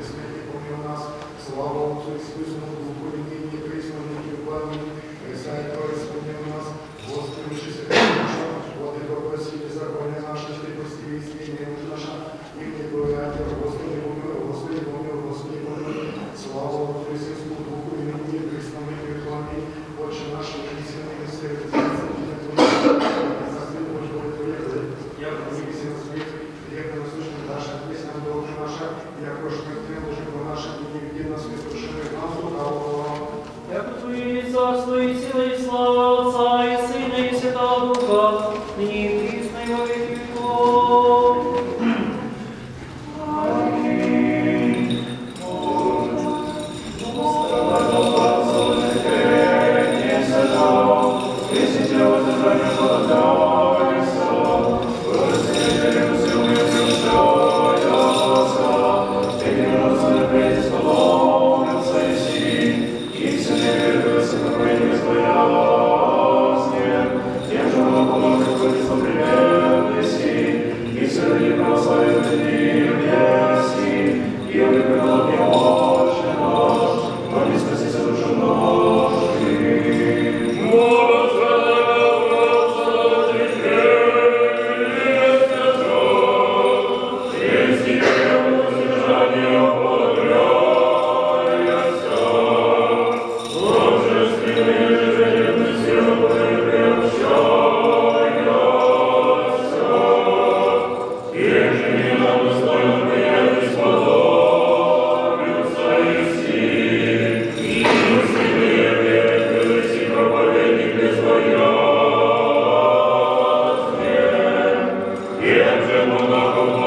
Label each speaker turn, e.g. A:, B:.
A: і смерті, помилуй нас, слава Отцю Ісусу, Духу, Нині, Христу, Нині, Пані, Христа і Твоє, нас, Господи, Святий. Якож прикрили, щоб наша дні нас відпочили нас у
B: Як твої царство і сила, і слава Отця, і Сина, і Святого Духа.
C: Господи